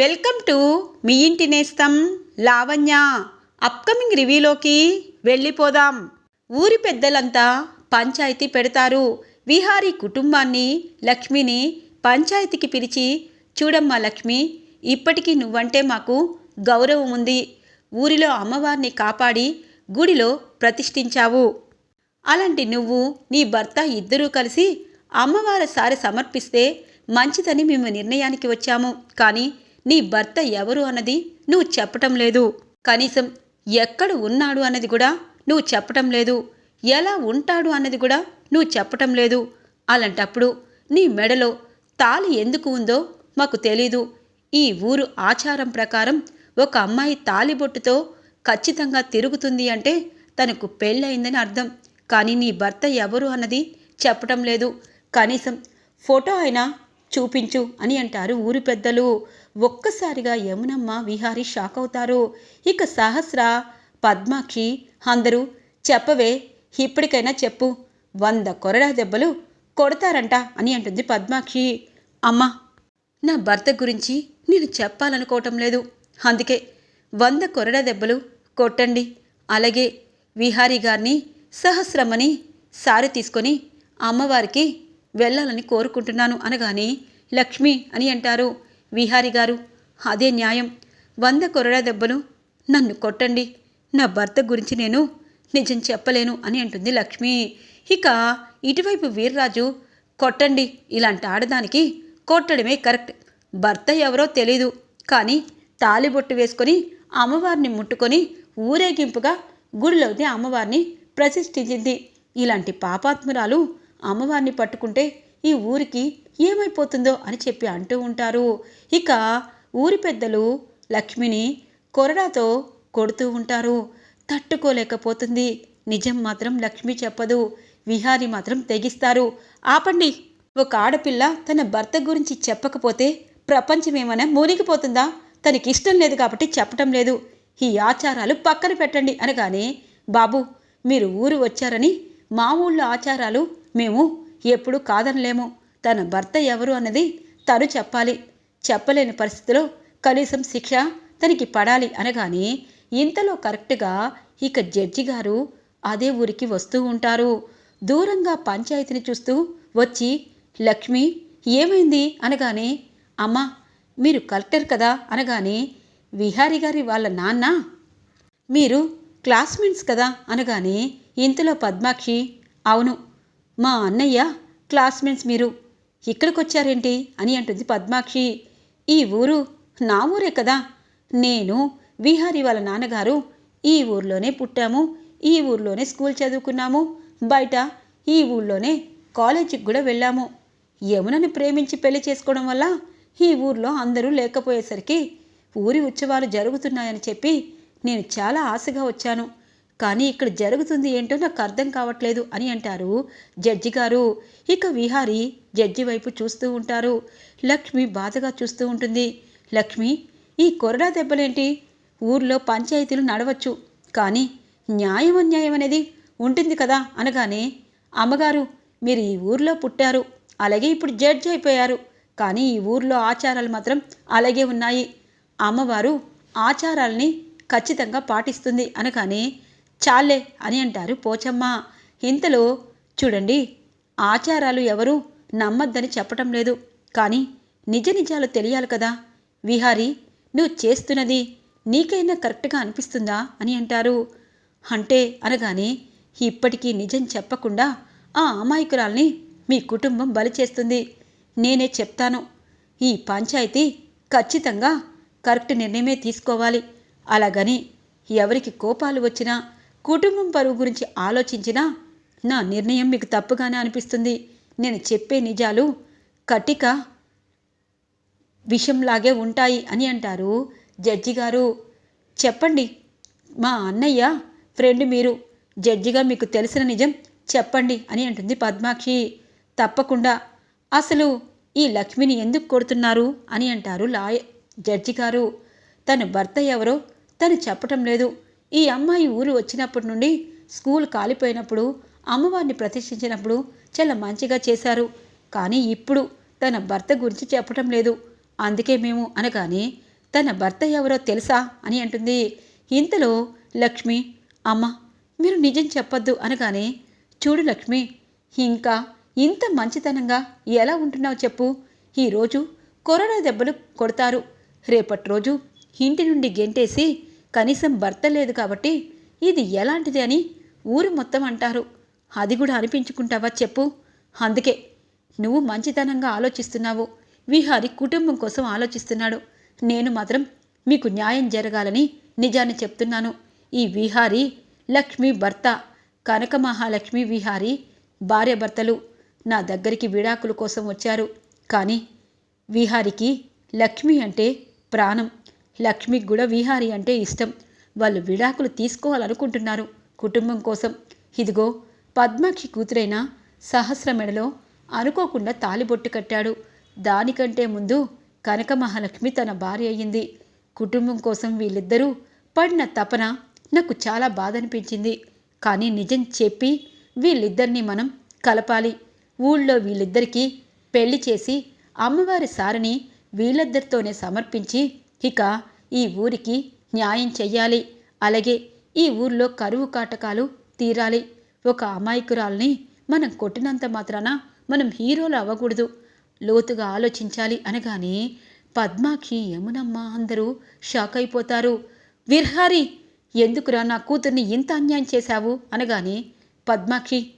Welcome to me ఇంటి నేస్తం Lavanya. Upcoming రివ్యూలోకి వెళ్ళిపోదాం. ఊరి పెద్దలంతా పంచాయతీ పెడతారు. విహారీ కుటుంబాన్ని లక్ష్మిని పంచాయతీకి పిలిచి చూడమ్మా లక్ష్మి ఇప్పటికీ నువ్వంటే మాకు గౌరవం ఉంది. ఊరిలో అమ్మవారిని కాపాడి గుడిలో ప్రతిష్ఠించావు. అలాంటి నువ్వు నీ భర్త ఇద్దరూ కలిసి అమ్మవారి సారి సమర్పిస్తే మంచిదని మేము నిర్ణయానికి వచ్చాము. కానీ నీ భర్త ఎవరు అన్నది నువ్వు చెప్పటం లేదు. కనీసం ఎక్కడ ఉన్నాడు అన్నది కూడా నువ్వు చెప్పటం లేదు. ఎలా ఉంటాడు అన్నది కూడా నువ్వు చెప్పటం లేదు. అలాంటప్పుడు నీ మెడలో తాళి ఎందుకు ఉందో మాకు తెలీదు. ఈ ఊరు ఆచారం ప్రకారం ఒక అమ్మాయి తాలిబొట్టుతో ఖచ్చితంగా తిరుగుతుంది అంటే తనకు పెళ్ళయిందని అర్థం. కానీ నీ భర్త ఎవరు అన్నది చెప్పటం లేదు. కనీసం ఫోటో అయినా చూపించు అని అంటారు ఊరి పెద్దలు. ఒక్కసారిగా యమునమ్మ విహారి షాక్ అవుతారు. ఇక సహస్ర పద్మాక్షి అందరూ చెప్పవే ఇప్పటికైనా చెప్పు వంద కొరడా దెబ్బలు కొడతారంట అని అంటుంది పద్మాక్షి. అమ్మా నా భర్త గురించి నేను చెప్పాలనుకోవటం లేదు. అందుకే వంద కొరడా దెబ్బలు కొట్టండి. అలాగే విహారీ గారిని సహస్రమని సారి తీసుకొని అమ్మవారికి వెళ్ళాలని కోరుకుంటున్నాను అనగానే లక్ష్మి అని అంటారు. విహారి గారు అదే న్యాయం. వంద కొరడా దెబ్బలు నన్ను కొట్టండి. నా భర్త గురించి నేను నిజం చెప్పలేను అని అంటుంది లక్ష్మి. ఇక ఇటువైపు వీర్రాజు కొట్టండి ఇలాంటి ఆడదానికి కొట్టడమే కరెక్ట్. భర్త ఎవరో తెలీదు. కానీ తాలిబొట్టు వేసుకొని అమ్మవారిని ముట్టుకొని ఊరేగింపుగా గుడిలోనే అమ్మవారిని ప్రతిష్ఠించింది. ఇలాంటి పాపాత్మురాలు అమ్మవారిని పట్టుకుంటే ఈ ఊరికి ఏమైపోతుందో అని చెప్పి అంటూ ఉంటారు. ఇక ఊరి పెద్దలు లక్ష్మిని కొరడాతో కొడుతూ ఉంటారు. తట్టుకోలేకపోతుంది. నిజం మాత్రం లక్ష్మి చెప్పదు. విహారి మాత్రం తెగిస్తారు. ఆపండి. ఒక ఆడపిల్ల తన భర్త గురించి చెప్పకపోతే ప్రపంచం ఏమైనా మునిగిపోతుందా? తనకి ఇష్టం లేదు కాబట్టి చెప్పటం లేదు. ఈ ఆచారాలు పక్కన పెట్టండి అనగానే బాబు మీరు ఊరు వచ్చారని మా ఊళ్ళో ఆచారాలు మేము ఎప్పుడు కాదనలేము. తన భర్త ఎవరు అన్నది తను చెప్పాలి. చెప్పలేని పరిస్థితిలో కనీసం శిక్ష తనకి పడాలి అనగానే ఇంతలో కరెక్ట్గా ఇక జడ్జి గారు అదే ఊరికి వస్తూ ఉంటారు. దూరంగా పంచాయతీని చూస్తూ వచ్చి లక్ష్మి ఏమైంది? అనగానే అమ్మా మీరు కలెక్టర్ కదా? అనగానే విహారి గారి వాళ్ళ నాన్న మీరు క్లాస్మేట్స్ కదా? అనగానే ఇంతలో పద్మాక్షి అవును మా అన్నయ్య క్లాస్మేట్స్ మీరు ఇక్కడికి వచ్చారేంటి అని అంటుంది పద్మాక్షి. ఈ ఊరు నా ఊరే కదా. నేను విహారీ వాళ్ళ నాన్నగారు ఈ ఊర్లోనే పుట్టాము ఈ ఊర్లోనే స్కూల్ చదువుకున్నాము బయట ఈ ఊర్లోనే కాలేజీకి కూడా వెళ్ళాము. యమునని ప్రేమించి పెళ్ళి చేసుకోవడం వల్ల ఈ ఊర్లో అందరూ లేకపోయేసరికి ఊరి ఉత్సవాలు జరుగుతున్నాయని చెప్పి నేను చాలా ఆశగా వచ్చాను. కానీ ఇక్కడ జరుగుతుంది ఏంటో నాకు అర్థం కావట్లేదు అని అంటారు జడ్జి గారు. ఇక విహారి జడ్జి వైపు చూస్తూ ఉంటారు. లక్ష్మి బాధగా చూస్తూ ఉంటుంది. లక్ష్మి ఈ కొరడా దెబ్బలేంటి? ఊర్లో పంచాయతీలు నడవచ్చు. కానీ న్యాయం అన్యాయం అనేది ఉంటుంది కదా అనగానే అమ్మగారు మీరు ఈ ఊర్లో పుట్టారు. అలాగే ఇప్పుడు జడ్జి అయిపోయారు. కానీ ఈ ఊర్లో ఆచారాలు మాత్రం అలాగే ఉన్నాయి. అమ్మవారు ఆచారాల్ని ఖచ్చితంగా పాటిస్తుంది అనగానే చాలే అని అంటారు పోచమ్మ. ఇంతలో చూడండి ఆచారాలు ఎవరు నమ్మద్దని చెప్పటం లేదు. కానీ నిజ నిజాలు తెలియాలి కదా. విహారి నువ్వు చేస్తున్నది నీకైనా కరెక్ట్గా అనిపిస్తుందా అని అంటారు. అంటే అనగానే ఇప్పటికీ నిజం చెప్పకుండా ఆ అమాయకురాల్ని మీ కుటుంబం బలి చేస్తుంది. నేనే చెప్తాను. ఈ పంచాయతీ ఖచ్చితంగా కరెక్ట్ నిర్ణయమే తీసుకోవాలి. అలాగని ఎవరికి కోపాలు వచ్చినా కుటుంబం పరువు గురించి ఆలోచించినా నా నిర్ణయం మీకు తప్పుగానే అనిపిస్తుంది. నేను చెప్పే నిజాలు కటిక విషంలాగే ఉంటాయి అని అంటారు జడ్జి గారు. చెప్పండి మా అన్నయ్య ఫ్రెండ్ మీరు జడ్జిగా మీకు తెలిసిన నిజం చెప్పండి అని అంటుంది పద్మాక్షి. తప్పకుండా. అసలు ఈ లక్ష్మిని ఎందుకు కొడుతున్నారు అని అంటారు లాయ జడ్జి గారు. తన భర్త ఎవరో తను చెప్పటం లేదు. ఈ అమ్మాయి ఊరు వచ్చినప్పటి నుండి స్కూల్ కాలిపోయినప్పుడు అమ్మవారిని ప్రతిష్ఠించినప్పుడు చాలా మంచిగా చేశారు. కానీ ఇప్పుడు తన భర్త గురించి చెప్పటం లేదు. అందుకే మేము అనగానే తన భర్త ఎవరో తెలుసా అని అంటుంది. ఇంతలో లక్ష్మి అమ్మ మీరు నిజం చెప్పొద్దు అనగానే చూడు లక్ష్మి ఇంకా ఇంత మంచితనంగా ఎలా ఉంటున్నావు చెప్పు. ఈరోజు కరోనా దెబ్బలు కొడతారు. రేపటి రోజు ఇంటి నుండి గెంటేసి కనీసం భర్త లేదు కాబట్టి ఇది ఎలాంటిది అని ఊరు మొత్తం అంటారు. అది కూడా అనిపించుకుంటావా చెప్పు. అందుకే నువ్వు మంచితనంగా ఆలోచిస్తున్నావు. విహారి కుటుంబం కోసం ఆలోచిస్తున్నాడు. నేను మాత్రం మీకు న్యాయం జరగాలని నిజాన్ని చెప్తున్నాను. ఈ విహారీ లక్ష్మి భర్త కనక మహాలక్ష్మి విహారీ భార్యభర్తలు నా దగ్గరికి విడాకుల కోసం వచ్చారు. కానీ విహారికి లక్ష్మి అంటే ప్రాణం. లక్ష్మికి కూడా విహారి అంటే ఇష్టం. వాళ్ళు విడాకులు తీసుకోవాలనుకుంటున్నారు. కుటుంబం కోసం. ఇదిగో పద్మాక్షి కూతురైన సహస్రమెడలో అనుకోకుండా తాలిబొట్టు కట్టాడు. దానికంటే ముందు కనక మహాలక్ష్మి తన భార్య అయ్యింది. కుటుంబం కోసం వీళ్ళిద్దరూ పడిన తపన నాకు చాలా బాధ అనిపించింది కానీ నిజం చెప్పి వీళ్ళిద్దరినీ మనం కలపాలి. ఊళ్ళో వీళ్ళిద్దరికీ పెళ్ళి చేసి అమ్మవారి సారని వీళ్ళిద్దరితోనే సమర్పించి ఇక ఈ ఊరికి న్యాయం చెయ్యాలి. అలాగే ఈ ఊర్లో కరువు కాటకాలు తీరాలి. ఒక అమాయకురాల్ని మనం కొట్టినంత మాత్రాన మనం హీరోలు అవ్వకూడదు. లోతుగా ఆలోచించాలి అనగానే పద్మాక్షి యమునమ్మ అందరూ షాక్ అయిపోతారు. విర్హారి ఎందుకురా నా కూతుర్ని ఇంత అన్యాయం చేశావు? అనగానే పద్మాక్షి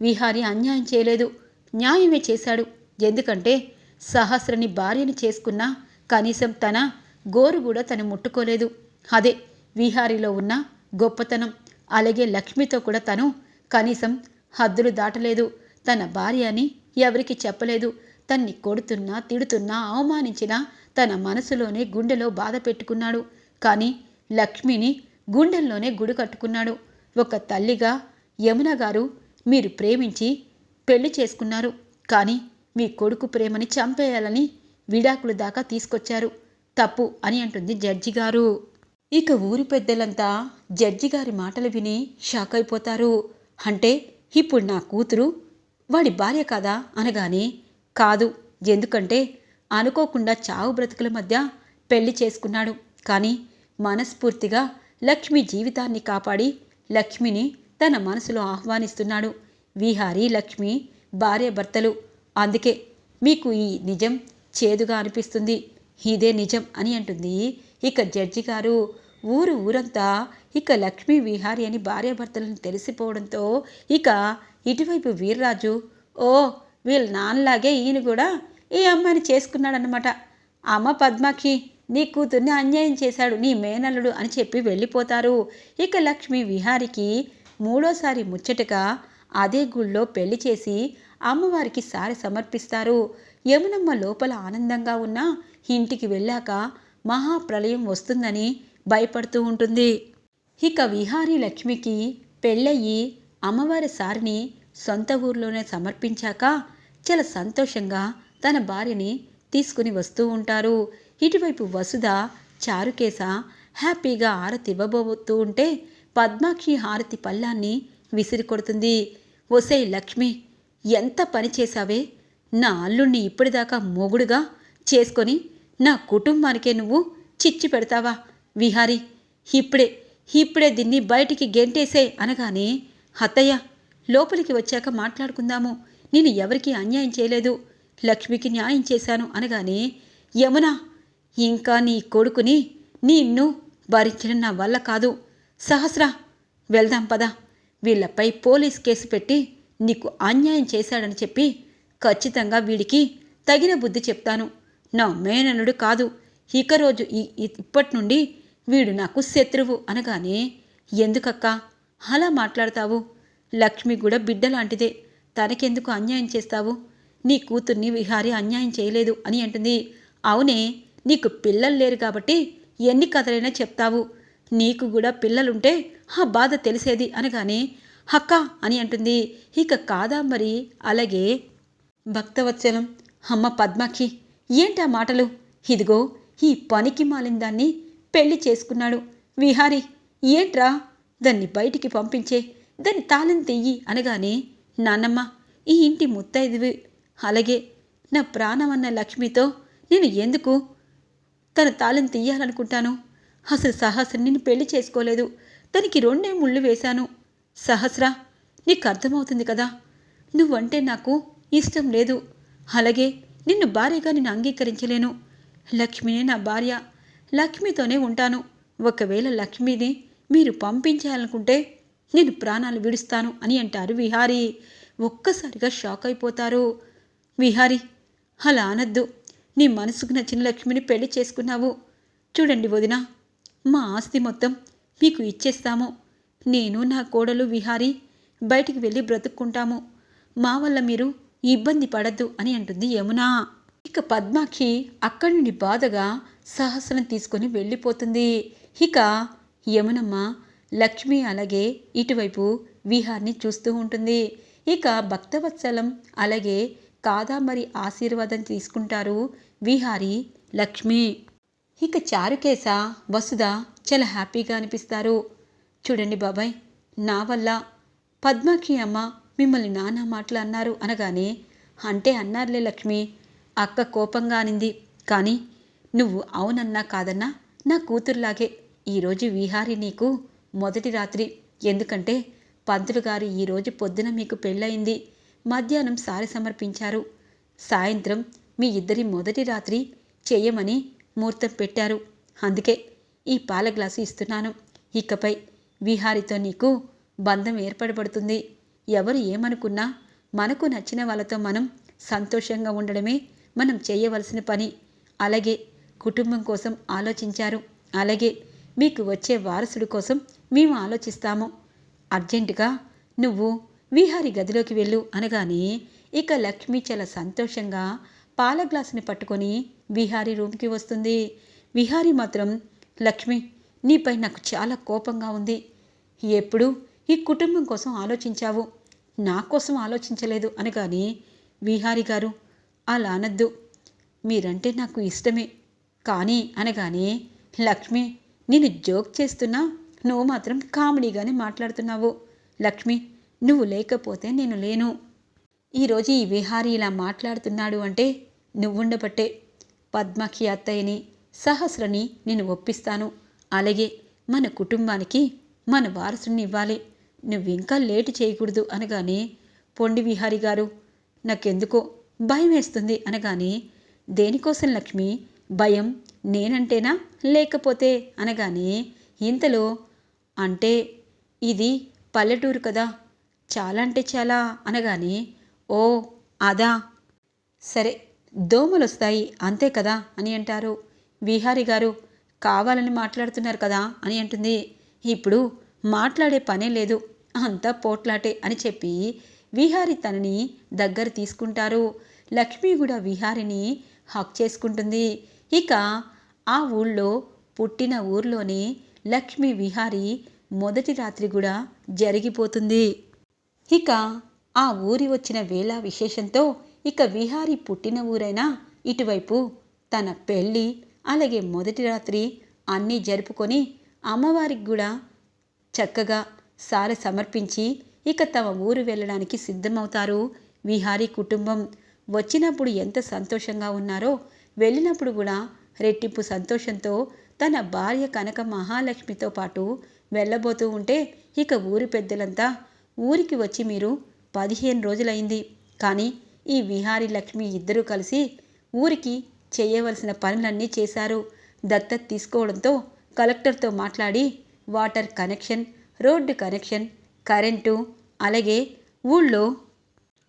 విహారి అన్యాయం చేయలేదు. న్యాయమే చేశాడు. ఎందుకంటే సహస్రని భార్యని చేసుకున్నా కనీసం తన గోరు కూడా తను ముట్టుకోలేదు. అదే విహారిలో ఉన్న గొప్పతనం అలాగే లక్ష్మితో కూడా తను కనీసం హద్దులు దాటలేదు. తన భార్య అని ఎవరికి చెప్పలేదు. తన్ని కొడుతున్నా తిడుతున్నా అవమానించినా తన మనసులోనే గుండెలో బాధ పెట్టుకున్నాడు. కానీ లక్ష్మిని గుండెల్లోనే గుడి కట్టుకున్నాడు. ఒక తల్లిగా యమున గారు మీరు ప్రేమించి పెళ్ళి చేసుకున్నారు. కానీ మీ కొడుకు ప్రేమని చంపేయాలని విడాకులు దాకా తీసుకొచ్చారు. తప్పు అని అంటుంది జడ్జి గారు. ఇక ఊరి పెద్దలంతా జడ్జి గారి మాటలు విని షాక్ అయిపోతారు. అంటే ఇప్పుడు నా కూతురు వాడి భార్య కాదా అనగానే కాదు ఎందుకంటే అనుకోకుండా చావు బ్రతుకుల మధ్య పెళ్ళి చేసుకున్నాడు. కానీ మనస్ఫూర్తిగా లక్ష్మి జీవితాన్ని కాపాడి లక్ష్మిని తన మనసులో ఆహ్వానిస్తున్నాడు. విహారి లక్ష్మి భార్య భర్తలు అందుకే మీకు ఈ నిజం చేదుగా అనిపిస్తుంది. ఇదే నిజం అని అంటుంది. ఇక జడ్జి గారు ఊరు ఊరంతా ఇక లక్ష్మీ విహారి అని భార్యాభర్తలను తెలిసిపోవడంతో ఇక ఇటువైపు వీర్రాజు ఓ వీళ్ళ నాన్నలాగే ఈయన కూడా ఈ అమ్మాయిని చేసుకున్నాడనమాట అమ్మ పద్మాక్షి నీ కూతుర్ని అన్యాయం చేశాడు నీ మేనల్లుడు అని చెప్పి వెళ్ళిపోతారు. ఇక లక్ష్మి విహారికి మూడోసారి ముచ్చటగా అదే గుళ్ళో పెళ్ళి చేసి అమ్మవారికి సారి సమర్పిస్తారు. యమునమ్మ లోపల ఆనందంగా ఉన్నా ఇంటికి వెళ్ళాక మహాప్రలయం వస్తుందని భయపడుతూ ఉంటుంది. ఇక విహారీ లక్ష్మికి పెళ్ళయ్యి అమ్మవారి సారిని సొంత ఊర్లోనే సమర్పించాక చాలా సంతోషంగా తన భార్యని తీసుకుని వస్తూ ఉంటారు. ఇటువైపు వసుధ చారుకేశ హ్యాపీగా హారతి ఇవ్వబోతూ ఉంటే పద్మాక్షి హారతి పళ్ళాన్ని విసిరి కొడుతుంది ఒసే లక్ష్మి ఎంత పని చేశావే? నా అల్లుణ్ణి ఇప్పటిదాకా మొగుడుగా చేసుకొని నా కుటుంబానికే నువ్వు చిచ్చి పెడతావా? విహారి ఇప్పుడే ఇప్పుడే దీన్ని బయటికి గెంటేసే అనగానే అత్తయ్య లోపలికి వచ్చాక మాట్లాడుకుందాము. నేను ఎవరికీ అన్యాయం చేయలేదు. లక్ష్మికి న్యాయం చేశాను అనగానే యమున ఇంకా నీ కొడుకుని నిన్ను భరించడం నా వల్ల కాదు. సహస్ర వెళ్దాం పద. వీళ్ళపై పోలీస్ కేసు పెట్టి నీకు అన్యాయం చేశాడని చెప్పి ఖచ్చితంగా వీడికి తగిన బుద్ధి చెప్తాను. నా మేననుడు కాదు. ఇక రోజు ఇప్పటి నుండి వీడు నాకు శత్రువు అనగానే ఎందుకక్క? అలా మాట్లాడతావు? లక్ష్మి కూడా బిడ్డ లాంటిదే తనకెందుకు అన్యాయం చేస్తావు? నీ కూతుర్ని విహారి అన్యాయం చేయలేదు అని అంటుంది. అవునే నీకు పిల్లలు లేరు కాబట్టి ఎన్ని కథలైనా చెప్తావు. నీకు కూడా పిల్లలుంటే ఆ బాధ తెలిసేది అనగానే హక్క అని అంటుంది. ఇక కాదా మరి? అలాగే భక్తవత్సలం. అమ్మ పద్మాక్షి ఏంటా మాటలు? ఇదిగో ఈ పనికి మాలిన దాన్ని పెళ్ళి చేసుకున్నాడు. విహారి ఏంట్రా? దాన్ని బయటికి పంపించే దాన్ని తాళం తెయ్యి అనగానే నాన్నమ్మ ఈ ఇంటి ముత్తైదువి. అలాగే నా ప్రాణమన్న లక్ష్మితో నేను ఎందుకు తన తాళం తీయాలనుకుంటాను అసలు సహస్ర నిన్ను పెళ్ళి చేసుకోలేదు. తనకి రెండే ముళ్ళు వేశాను. సహస్ర నీకు అర్థమవుతుంది కదా? నువ్వంటే నాకు ఇష్టం లేదు. అలాగే నిన్ను భార్యగా నేను అంగీకరించలేను. లక్ష్మినే నా భార్య. లక్ష్మితోనే ఉంటాను. ఒకవేళ లక్ష్మిని మీరు పంపించాలనుకుంటే నేను ప్రాణాలు విడుస్తాను అని అంటారు విహారీ. ఒక్కసారిగా షాక్ అయిపోతారు. విహారీ అలా అనద్దు. నీ మనసుకు నచ్చిన లక్ష్మిని పెళ్ళి చేసుకున్నావు. చూడండి వదిన మా ఆస్తి మొత్తం మీకు ఇచ్చేస్తాము. నేను నా కోడలు విహారీ బయటికి వెళ్ళి బ్రతుక్కుంటాము. మా వల్ల మీరు ఇబ్బంది పడద్దు అని అంటుంది యమున. ఇక పద్మాక్షి అక్కడి నుండి బాధగా సహస్రం తీసుకొని వెళ్ళిపోతుంది. ఇక యమునమ్మ లక్ష్మి అలాగే ఇటువైపు విహార్ని చూస్తూ ఉంటుంది. ఇక భక్తవత్సలం అలాగే కాదాంబరి ఆశీర్వాదం తీసుకుంటారు విహారి లక్ష్మి. ఇక చారుకేశ వసుధ చాలా హ్యాపీగా అనిపిస్తారు. చూడండి బాబాయ్ నా వల్ల. పద్మాక్షి అమ్మ మిమ్మల్ని నానా మాటలు అన్నారు అనగానే అంటే అన్నారులే లక్ష్మి. అక్క కోపంగా అనింది. కానీ నువ్వు అవునన్నా కాదన్నా నా కూతురులాగే ఈరోజు విహారి నీకు మొదటి రాత్రి. ఎందుకంటే పంతులు గారు ఈరోజు పొద్దున మీకు పెళ్ళయింది. మధ్యాహ్నం సారి సమర్పించారు. సాయంత్రం మీ ఇద్దరి మొదటి రాత్రి చేయమని ముహూర్తం పెట్టారు. అందుకే ఈ పాల గ్లాసు ఇస్తున్నాను. ఇకపై విహారితో నీకు బంధం ఏర్పడబడుతుంది. ఎవరు ఏమనుకున్నా మనకు నచ్చిన వాళ్ళతో మనం సంతోషంగా ఉండడమే మనం చేయవలసిన పని. అలాగే కుటుంబం కోసం ఆలోచించారు. అలాగే మీకు వచ్చే వారసుడి కోసం మేము ఆలోచిస్తాము. అర్జెంటుగా నువ్వు విహారి గదిలోకి వెళ్ళు అనగానే ఇక లక్ష్మి చాలా సంతోషంగా పాల గ్లాసుని పట్టుకొని విహారి రూమ్కి వస్తుంది. విహారి మాత్రం లక్ష్మి నీపై నాకు చాలా కోపంగా ఉంది. ఎప్పుడు ఈ కుటుంబం కోసం ఆలోచించావు? నా కోసం ఆలోచించలేదు అనగానే విహారి గారు అలా అనద్దు. మీరంటే నాకు ఇష్టమే. కానీ అనగానే లక్ష్మి నేను జోక్ చేస్తున్నా నువ్వు మాత్రం కామెడీగానే మాట్లాడుతున్నావు. లక్ష్మి నువ్వు లేకపోతే నేను లేను. ఈరోజు ఈ విహారీ ఇలా మాట్లాడుతున్నాడు అంటే నువ్వుండబట్టే. పద్మకి అత్తయ్యని సహస్రని నేను ఒప్పిస్తాను. అలాగే మన కుటుంబానికి మన వారసుని ఇవ్వాలి. నువ్వు ఇంకా లేటు చేయకూడదు అనగానే పొండి విహారి గారు నాకెందుకో భయం వేస్తుంది అనగానే దేనికోసం లక్ష్మి భయం నేనంటేనా లేకపోతే అనగానే ఇంతలో అంటే ఇది పల్లెటూరు కదా చాలా అంటే చాలా అనగానే ఓ అదా సరే దోమలు వస్తాయి అంతే కదా అని అంటారు. విహారి గారు కావాలని మాట్లాడుతున్నారు కదా అని అంటుంది. ఇప్పుడు మాట్లాడే పనే లేదు. అంతా పోట్లాటే అని చెప్పి విహారి తనని దగ్గర తీసుకుంటారు. లక్ష్మి కూడా విహారిని హక్ చేసుకుంటుంది. ఇక ఆ ఊళ్ళో పుట్టిన ఊర్లోనే లక్ష్మి విహారి మొదటి రాత్రి కూడా జరిగిపోతుంది. ఇక ఆ ఊరి వచ్చిన వేళ విశేషంతో ఇక విహారి పుట్టిన ఊరైనా ఇటువైపు తన పెళ్ళి అలాగే మొదటి రాత్రి అన్నీ జరుపుకొని అమ్మవారికి కూడా చక్కగా సార సమర్పించి ఇక తమ ఊరు వెళ్ళడానికి సిద్ధమవుతారు. విహారీ కుటుంబం వచ్చినప్పుడు ఎంత సంతోషంగా ఉన్నారో వెళ్ళినప్పుడు కూడా రెట్టింపు సంతోషంతో తన భార్య కనక మహాలక్ష్మితో పాటు వెళ్ళబోతూ ఉంటే ఇక ఊరి పెద్దలంతా ఊరికి వచ్చి మీరు పదిహేను రోజులైంది. కానీ ఈ విహారీ లక్ష్మి ఇద్దరూ కలిసి ఊరికి చేయవలసిన పనులన్నీ చేశారు. దత్తత తీసుకోవడంతో కలెక్టర్తో మాట్లాడి water connection road connection current అలాగే ఊళ్ళో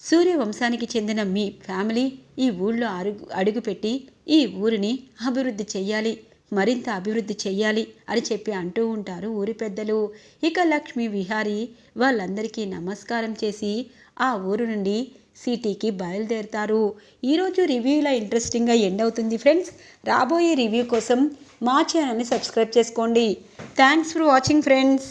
సూర్యవంశానికి చెందిన మీ ఫ్యామిలీ ఈ ఊళ్ళో అడుగు అడుగుపెట్టి ఈ ఊరిని అభివృద్ధి చెయ్యాలి మరింత అభివృద్ధి చెయ్యాలి అని చెప్పి అంటూ ఉంటారు ఊరి పెద్దలు. ఇక లక్ష్మీ విహారీ వాళ్ళందరికీ నమస్కారం చేసి ఆ ఊరు నుండి సిటీకి బయలుదేరుతారు. ఈరోజు రివ్యూలో ఇంట్రెస్టింగ్గా ఎండ్ అవుతుంది ఫ్రెండ్స్. రాబోయే రివ్యూ కోసం మా ఛానల్ని సబ్స్క్రైబ్ చేసుకోండి. Thanks for watching friends.